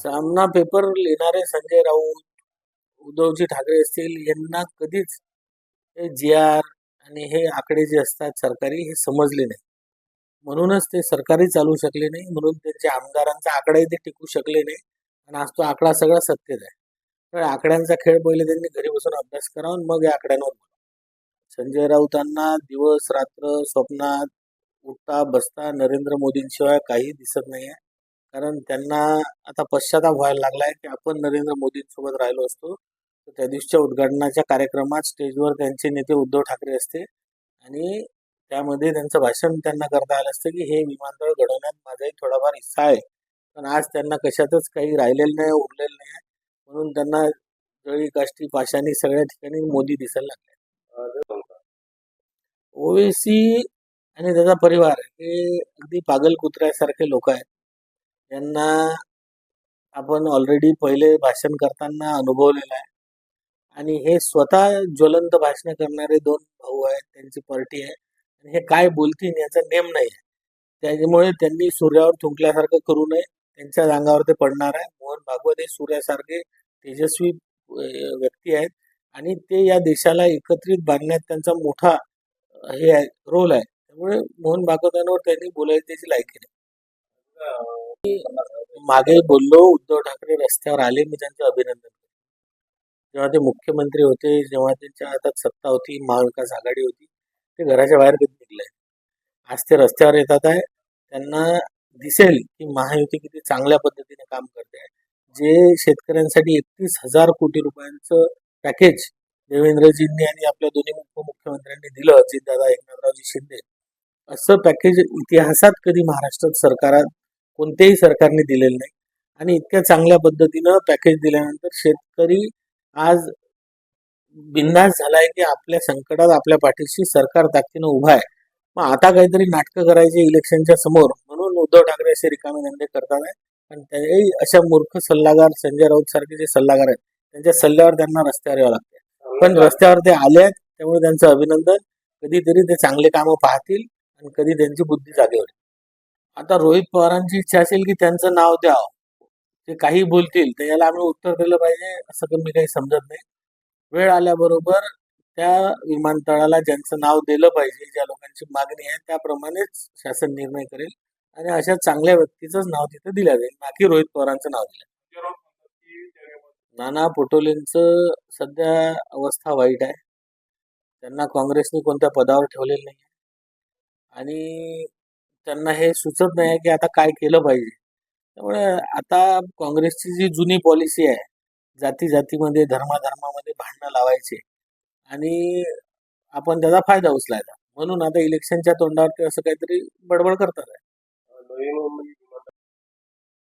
सामना पेपर लिहिणारे संजय राऊत उद्धवजी ठाकरे असतील यांना कधीच हे जी आर आणि हे आकडे जे असतात सरकारी हे समजले नाही. म्हणूनच ते सरकारी चालू शकले नाही म्हणून त्यांच्या आमदारांचा आकडाही ते टिकू शकले नाही आणि आज तो आकडा सगळा सत्तेत आहे. तर आकड्यांचा खेळ पहिले त्यांनी घरी बसून अभ्यास करावा मग या आकड्यांवर संजय राऊतांना दिवस रात्र स्वप्नात उठता बसता नरेंद्र मोदींशिवाय काही दिसत नाही आहे कारण त्यांना आता पश्चाताप व्हायला लागलाय की आपण नरेंद्र मोदींसोबत राहिलो असतो. तर त्या दिवशीच्या उद्घाटनाच्या कार्यक्रमात स्टेजवर त्यांचे नेते उद्धव ठाकरे असते. आणि त्यामध्ये त्यांचं भाषण त्यांना करता आलं असतं की हे विमानतळ घडवण्यात माझाही थोडाफार हिस्सा आहे. पण आज त्यांना कशातच काही राहिलेलं नाही उरलेलं नाही. आहे. म्हणून त्यांना जळी काष्टी पाषाणी सगळ्या ठिकाणी मोदी दिसायला लागले. ओवेसी आणि त्याचा परिवार हे अगदी पागल कुत्र्यासारखे लोक आहेत. त्यांना आपण ऑलरेडी पहिले भाषण करताना अनुभवलेलं आहे. आणि हे स्वतः ज्वलंत भाषण करणारे दोन भाऊ आहेत त्यांची पार्टी आहे. आणि हे काय बोलतील याचा नेम नाही आहे. त्याच्यामुळे त्यांनी सूर्यावर थुंकल्यासारखं करू नये. त्यांच्या अंगावर ते पडणार आहे. मोहन भागवत हे सूर्यासारखे तेजस्वी व्यक्ती आहेत. आणि ते या देशाला एकत्रित बांधण्यात त्यांचा मोठा हे आहे रोल आहे. त्यामुळे मोहन भागवतांवर त्यांनी बोलायची त्याची लायकी नाही. मागे बोललो उद्धव ठाकरे रस्त्यावर आले मी त्यांचं अभिनंदन जेव्हा ते मुख्यमंत्री होते जेव्हा त्यांच्या हातात सत्ता होती महाविकास आघाडी होती ते घराच्या बाहेर कधी निघले? आज ते रस्त्यावर येतात आहे. त्यांना दिसेल की महायुती किती चांगल्या पद्धतीने काम करते जे शेतकऱ्यांसाठी एकतीस हजार कोटी रुपयांचं पॅकेज देवेंद्रजींनी आणि आपल्या दोन्ही उपमुख्यमंत्र्यांनी दिलं अजितदादा एकनाथरावजी शिंदे असं पॅकेज इतिहासात कधी महाराष्ट्रात सरकारात कोणत्याही सरकारने दिलेलं नाही. आणि इतक्या चांगल्या पद्धतीनं पॅकेज दिल्यानंतर शेतकरी आज बिंदास झालाय की आपल्या संकटात आपल्या पाठीशी सरकार ताकदीनं उभा आहे. मग आता काहीतरी नाटकं करायचे इलेक्शनच्या समोर म्हणून उद्धव ठाकरे असे रिकामे धंदे करतात आहे. पण त्याही अशा मूर्ख सल्लागार संजय राऊत सारखे जे सल्लागार आहेत त्यांच्या सल्ल्यावर त्यांना रस्त्यावर यावं लागते. पण रस्त्यावर ते आले आहेत त्यामुळे त्यांचं अभिनंदन. कधीतरी ते चांगले कामं पाहतील आणि कधी त्यांची बुद्धी जागेवर आता रोहित पवारांची इच्छा असेल की त्यांचं नाव द्यावं. ते काही बोलतील तर याला आम्ही उत्तर दिलं पाहिजे असं कमी काही समजत नाही. वेळ आल्याबरोबर त्या विमानतळाला ज्यांचं नाव दिलं पाहिजे ज्या लोकांची मागणी आहे त्याप्रमाणेच शासन निर्णय करेल आणि अशा चांगल्या व्यक्तीचंच नाव तिथे दिलं जाईल. बाकी रोहित पवारांचं नाव दिलं. नाना पटोलेंचं सध्या अवस्था वाईट आहे. त्यांना काँग्रेसने कोणत्या पदावर ठेवलेलं नाही आणि त्यांना हे सुचत नाही की आता काय केलं पाहिजे. त्यामुळे आता काँग्रेसची जी जुनी पॉलिसी आहे जाती जातीमध्ये धर्माधर्मामध्ये भांडणं लावायचे आणि आपण त्याचा फायदा उचलायचा. म्हणून आता इलेक्शनच्या तोंडावर ते असं काहीतरी बडबड करतात. आहे मुंबई